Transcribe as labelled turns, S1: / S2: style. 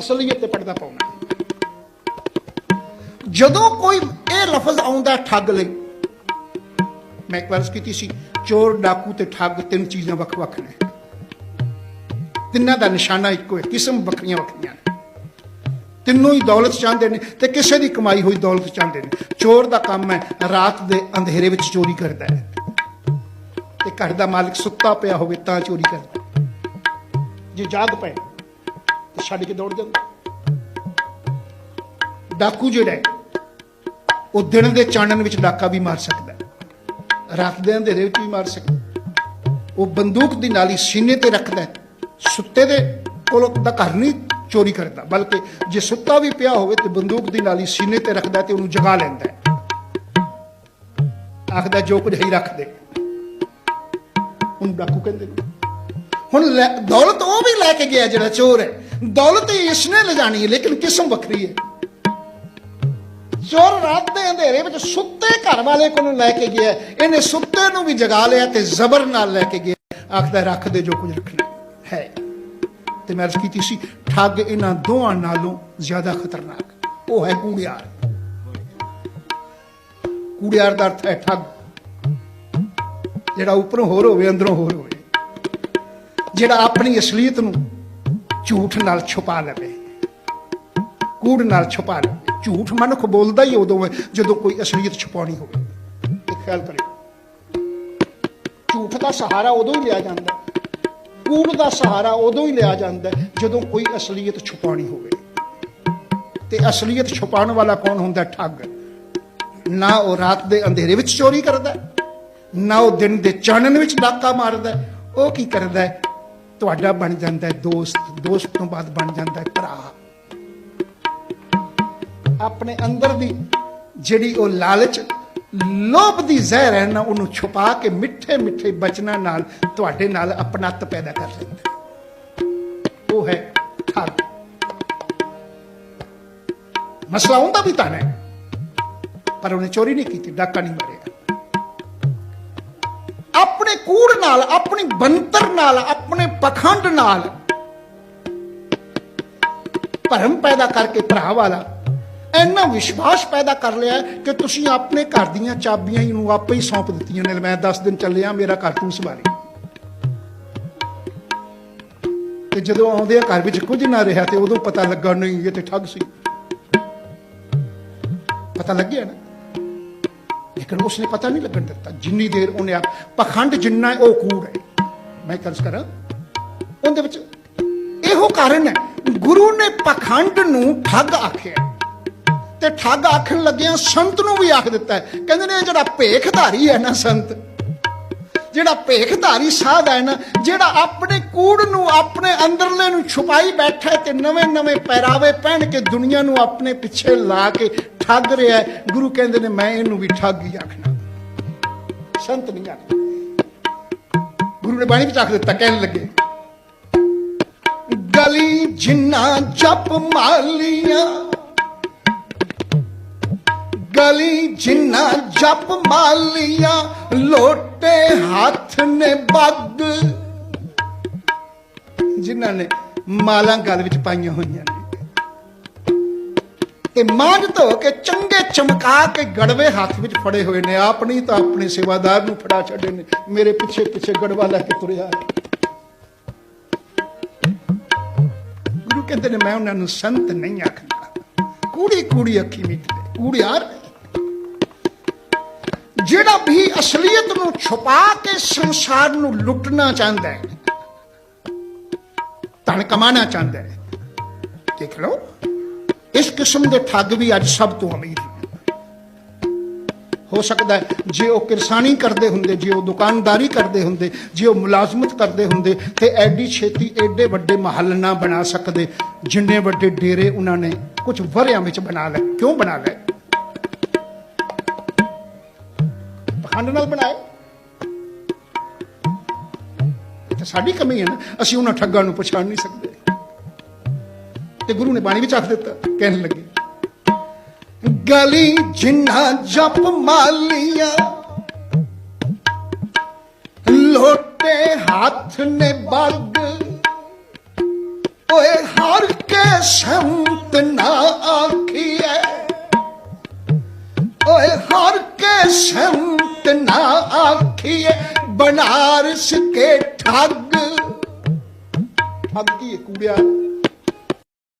S1: ਅਸਲੀਅਤ ਤੇ ਪਰਦਾ ਪਾਉਣਾ ਜਦੋਂ ਕੋਈ ਇਹ ਲਫ਼ਜ਼ ਆਉਂਦਾ ਠੱਗ ਲਈ, ਮੈਂ ਇੱਕ ਵਾਰ ਕੀਤੀ ਸੀ, ਚੋਰ, ਡਾਕੂ ਤੇ ਠੱਗ ਤਿੰਨ ਚੀਜ਼ਾਂ ਵੱਖ-ਵੱਖ ਨੇ। ਤਿੰਨਾਂ ਦਾ ਨਿਸ਼ਾਨਾ ਇੱਕੋ ਹੈ, ਕਿਸਮ ਵੱਖਰੀਆਂ ਵੱਖਰੀਆਂ ਨੇ। ਤਿੰਨੋਂ ਹੀ ਦੌਲਤ ਚਾਹੁੰਦੇ ਨੇ ਤੇ ਕਿਸੇ ਦੀ ਕਮਾਈ ਹੋਈ ਦੌਲਤ ਚਾਹੁੰਦੇ ਨੇ। ਚੋਰ ਦਾ ਕੰਮ ਹੈ, ਰਾਤ ਦੇ ਅੰਧੇਰੇ ਵਿੱਚ ਚੋਰੀ ਕਰਦਾ ਹੈ। ਤੇ ਘਰ ਦਾ ਮਾਲਕ ਸੁੱਤਾ ਪਿਆ ਹੋਵੇ ਤਾਂ ਚੋਰੀ ਕਰਦਾ ਜੇ ਜਾਗ ਪਏ ਤੇ ਛੱਡ ਕੇ ਦੌੜ ਜਾਂਦਾ। ਡਾਕੂ ਜਿਹੜਾ ਹੈ, ਉਹ ਦਿਨ ਦੇ ਚਾਨਣ ਵਿੱਚ ਡਾਕਾ ਵੀ ਮਾਰ ਸਕਦਾ ਹੈ। ਰਾਤ ਦੇ ਅੰਧੇਰੇ ਵਿੱਚ ਵੀ ਮਾਰ ਸਕਦਾ ਉਹ ਬੰਦੂਕ ਦੀ ਨਾਲੀ ਸੀਨੇ ਤੇ ਰੱਖਦਾ ਹੈ। ਸੁੱਤੇ ਦੇ ਕੋਲ ਦਾ ਘਰ ਨਹੀਂ ਚੋਰੀ ਕਰਦਾ ਬਲਕਿ ਜੇ ਸੁੱਤਾ ਵੀ ਪਿਆ ਹੋਵੇ ਤੇ ਬੰਦੂਕ ਦੀ ਨਾਲੀ ਸੀਨੇ ਤੇ ਰੱਖਦਾ ਤੇ ਉਹਨੂੰ ਜਗਾ ਲੈਂਦਾ ਹੈ। ਆਖਦਾ ਜੋ ਕੁਝ ਹੀ ਰੱਖ ਦੇ ਉਹਨੂੰ ਡਾਕੂ ਕਹਿੰਦੇ ਨੇ ਹੁਣ ਲੈ- ਦੌਲਤ ਉਹ ਵੀ ਲੈ ਕੇ ਗਿਆ ਜਿਹੜਾ ਚੋਰ ਹੈ। ਦੌਲਤ ਹੀ ਇਸਨੇ ਲਿਜਾਣੀ ਹੈ, ਲੇਕਿਨ ਕਿਸਮ ਵੱਖਰੀ ਹੈ। ਚੋਰ ਰਾਤ ਦੇ ਅੰਧੇਰੇ ਵਿੱਚ ਸੁੱਤੇ ਘਰ ਵਾਲੇ ਕੋਲੋਂ ਲੈ ਕੇ ਗਿਆ ਇਹਨੇ ਸੁੱਤੇ ਨੂੰ ਵੀ ਜਗਾ ਲਿਆ ਤੇ ਜ਼ਬਰ ਨਾਲ ਲੈ ਕੇ ਗਿਆ ਆਖਦਾ, ਰੱਖ ਦੇ ਜੋ ਕੁਝ ਰੱਖਣਾ ਹੈ। ਤੇ ਮੈਂ ਅਰਜ਼ ਕੀਤੀ ਸੀ, ਠੱਗ ਇਹਨਾਂ ਦੋਹਾਂ ਨਾਲੋਂ ਜ਼ਿਆਦਾ ਖਤਰਨਾਕ। ਉਹ ਹੈ ਕੂੜਿਆਰ। ਕੂੜਿਆਰ ਦਾ ਅਰਥ ਹੈ ਠੱਗ। ਜਿਹੜਾ ਉੱਪਰੋਂ ਹੋਰ ਹੋਵੇ, ਅੰਦਰੋਂ ਹੋਰ ਹੋਵੇ। ਜਿਹੜਾ ਆਪਣੀ ਅਸਲੀਅਤ ਨੂੰ ਝੂਠ ਨਾਲ ਛੁਪਾ ਲਵੇ। ਕੂੜ ਨਾਲ ਛੁਪਾ ਲਵੇ। ਝੂਠ ਮਨੁੱਖ ਬੋਲਦਾ ਹੀ ਉਦੋਂ ਹੈ, ਜਦੋਂ ਕੋਈ ਅਸਲੀਅਤ ਛੁਪਾਉਣੀ ਹੋਵੇ। ਇਹ ਖਿਆਲ ਕਰਿਓ। ਝੂਠ ਦਾ ਸਹਾਰਾ ਉਦੋਂ ਹੀ ਲਿਆ ਜਾਂਦਾ ਕੂੜ ਦਾ ਸਹਾਰਾ ਉਦੋਂ ਹੀ ਲਿਆ ਜਾਂਦਾ ਜਦੋਂ ਕੋਈ ਅਸਲੀਅਤ ਛੁਪਾਉਣੀ ਹੋਵੇ। ਤੇ ਅਸਲੀਅਤ ਛੁਪਾਉਣ ਵਾਲਾ ਕੌਣ ਹੁੰਦਾ? ਠੱਗ। ਨਾ ਉਹ ਰਾਤ ਦੇ ਅੰਧੇਰੇ ਵਿੱਚ ਚੋਰੀ ਕਰਦਾ ਨਾ ਉਹ ਦਿਨ ਦੇ ਚਾਨਣ ਵਿੱਚ ਡਾਕਾ ਮਾਰਦਾ ਉਹ ਕੀ ਕਰਦਾ ਤੁਹਾਡਾ ਬਣ ਜਾਂਦਾ ਹੈ ਦੋਸਤ ਦੋਸਤ ਤੋਂ ਬਾਅਦ ਬਣ ਜਾਂਦਾ ਹੈ ਭਰਾ। ਆਪਣੇ ਅੰਦਰ ਦੀ ਜਿਹੜੀ ਉਹ ਲਾਲਚ, ਲੋਭ ਦੀ ਜ਼ਹਿਰ ਹੈ ਨਾ, ਉਹਨੂੰ ਛੁਪਾ ਕੇ ਮਿੱਠੇ ਮਿੱਠੇ ਬਚਨਾਂ ਨਾਲ ਤੁਹਾਡੇ ਨਾਲ ਆਪਣਤ ਪੈਦਾ ਕਰ ਲੈਂਦਾ ਉਹ ਹੈ ਠੱਗ। ਮਸਲਾ ਹੁੰਦਾ ਵੀ ਤਾਂ ਹੈ, ਪਰ ਉਹਨੇ ਚੋਰੀ ਨਹੀਂ ਕੀਤੀ, ਡਾਕਾ ਨਹੀਂ ਮਾਰਿਆ। ਆਪਣੇ ਕੂੜ ਨਾਲ, ਆਪਣੀ ਬੰਤਰ ਨਾਲ ਆਪਣੇ ਪਖੰਡ ਨਾਲ ਭਰਮ ਪੈਦਾ ਕਰਕੇ ਭਰਾ ਵਾਲਾ, ਇੰਨਾ ਵਿਸ਼ਵਾਸ ਪੈਦਾ ਕਰ ਲਿਆ ਕਿ ਤੁਸੀਂ ਆਪਣੇ ਘਰ ਦੀਆਂ ਚਾਬੀਆਂ ਹੀ ਨੂੰ ਆਪੇ ਹੀ ਸੌਂਪ ਦਿੱਤੀਆਂ ਨੇ ਮੈਂ 10 ਦਿਨ ਚੱਲਿਆ ਮੇਰਾ ਘਰ ਤੂੰ ਸੰਭਾਲੀ। ਤੇ ਜਦੋਂ ਆਉਂਦੇ ਆ ਘਰ ਵਿੱਚ ਕੁਝ ਨਾ ਰਿਹਾ ਤੇ ਉਦੋਂ ਪਤਾ ਲੱਗਾ, ਨਹੀਂ, ਇਹ ਤੇ ਠੱਗ ਸੀ। ਪਤਾ ਲੱਗਿਆ ਨਾ। ਲੇਕਿਨ ਉਸਨੇ ਪਤਾ ਨਹੀਂ ਲੱਗਣ ਦਿੱਤਾ, ਜਿੰਨੀ ਦੇਰ ਉਹਨੇ ਆਪ ਪਖੰਡ ਜਿੰਨਾ ਉਹ ਕੂੜ ਹੈ। ਮੈਂ ਕਰਜ਼ ਕਰਾਂ ਉਹਦੇ ਵਿੱਚ ਇਹੋ ਕਾਰਨ ਹੈ। ਗੁਰੂ ਨੇ ਪਖੰਡ ਨੂੰ ਠੱਗ ਆਖਿਆ ਤੇ ਠੱਗ ਆਖਣ ਲੱਗਿਆ ਸੰਤ ਨੂੰ ਵੀ ਆਖ ਦਿੱਤਾ ਕਹਿੰਦੇ ਨੇ ਇਹ ਜਿਹੜਾ ਭੇਖਧਾਰੀ ਹੈ ਨਾ ਸੰਤ, ਜਿਹੜਾ ਭੇਖਧਾਰੀ ਸਾਧ ਹੈ ਨਾ, ਜਿਹੜਾ ਆਪਣੇ ਕੂੜ ਨੂੰ, ਆਪਣੇ ਅੰਦਰਲੇ ਨੂੰ ਛੁਪਾਈ ਬੈਠਾ ਤੇ ਨਵੇਂ ਨਵੇਂ ਪਹਿਰਾਵੇ ਪਹਿਨ ਕੇ ਦੁਨੀਆ ਨੂੰ ਆਪਣੇ ਪਿੱਛੇ ਲਾ ਕੇ ਠੱਗ ਰਿਹਾ ਗੁਰੂ ਕਹਿੰਦੇ ਨੇ, ਮੈਂ ਇਹਨੂੰ ਵੀ ਠੱਗ ਹੀ ਆਖਣਾ। ਸੰਤ ਨਹੀਂ ਆਖਦਾ। ਗੁਰੂ ਨੇ ਬਾਣੀ ਵਿੱਚ ਆਖ ਦਿੱਤਾ, ਕਹਿਣ ਲੱਗੇ ਗਲੀ ਜਿੰਨਾ ਜਪ ਮਾਲੀਆਂ ਗਲੀ ਜਿੰਨਾ ਜਪ ਮਾਲੀਆਂ ਲੋਟੇ ਹੱਥ ਨੇ ਬੱਗ। ਜਿਨ੍ਹਾਂ ਨੇ ਮਾਲਾਂ ਗਲ ਵਿੱਚ ਪਾਈਆਂ ਹੋਈਆਂ ਨੇ। ਤੇ ਮਾਂਝ ਧੋ ਕੇ ਚੰਗੇ ਚਮਕਾ ਕੇ ਗੜਵੇ ਹੱਥ ਵਿੱਚ ਫੜੇ ਹੋਏ ਨੇ। ਆਪਣੀ ਤਾਂ ਆਪਣੇ ਸੇਵਾਦਾਰ ਨੂੰ ਫੜਾ ਛੱਡੇ ਨੇ। ਮੇਰੇ ਪਿੱਛੇ ਪਿੱਛੇ ਗੜਵਾ ਲੈ ਕੇ ਤੁਰਿਆ। ਹੈ ਕਹਿੰਦੇ ਨੇ ਮੈਂ ਉਹਨਾਂ ਨੂੰ ਸੰਤ ਨਹੀਂ ਆਖਦਾ ਕੂੜੀ ਕੂੜੀ ਅੱਖੀ ਮੀਟਦੇ ਕੂੜਿਆਰ ਜਿਹੜਾ ਵੀ ਅਸਲੀਅਤ ਨੂੰ ਛੁਪਾ ਕੇ ਸੰਸਾਰ ਨੂੰ ਲੁੱਟਣਾ ਚਾਹੁੰਦਾ ਹੈ ਧਨ ਕਮਾਣਾ ਚਾਹੁੰਦਾ ਹੈ ਦੇਖ ਲਓ ਇਸ ਕਿਸਮ ਦੇ ਠੱਗ ਵੀ ਅੱਜ ਸਭ ਤੋਂ ਅਮੀਰ ਨੇ ਹੋ ਸਕਦਾ ਹੈ। ਜੇ ਉਹ ਕਿਰਸਾਨੀ ਕਰਦੇ ਹੁੰਦੇ, ਜੇ ਉਹ ਦੁਕਾਨਦਾਰੀ ਕਰਦੇ ਹੁੰਦੇ, ਜੇ ਉਹ ਮੁਲਾਜ਼ਮਤ ਕਰਦੇ ਹੁੰਦੇ, ਤੇ ਐਡੀ ਛੇਤੀ ਐਡੇ ਵੱਡੇ ਮਹੱਲ ਨਾ ਬਣਾ ਸਕਦੇ। ਜਿੰਨੇ ਵੱਡੇ ਡੇਰੇ ਉਹਨਾਂ ਨੇ ਕੁਝ ਵਰਿਆਂ ਵਿੱਚ ਬਣਾ ਲਏ। ਕਿਉਂ ਬਣਾ ਲਏ? ਪਖੰਡ ਨਾਲ ਬਣਾਏ। ਇਹ ਤਾਂ ਸਾਡੀ ਕਮੀ ਹੈ ਨਾ। ਅਸੀਂ ਉਹਨਾਂ ਠੱਗਾਂ ਨੂੰ ਪਛਾਣ ਨਹੀਂ ਸਕਦੇ। ਤੇ ਗੁਰੂ ਨੇ ਬਾਣੀ ਵਿੱਚ ਆਖ ਦਿੱਤਾ, ਕਹਿਣ ਲੱਗੇ ਗਲੀ ਜਿੰਨਾ ਜਪ ਮਾਲੀਆਂ। ਲੋਟੇ ਹੱਥ ਨੇ ਬੱਗ ਓਏ ਹਰ ਕੇ ਸੰਤ ਨਾ ਆਖੀਐ। ਓਏ ਹਰ ਕੇ ਸੰਤ ਨਾ ਆਖੀਏ ਬਨਾਰਸ ਕੇ ਠੱਗ। ਅੱਗੀ ਕੀ ਹੈ ਕੂੜਿਆ?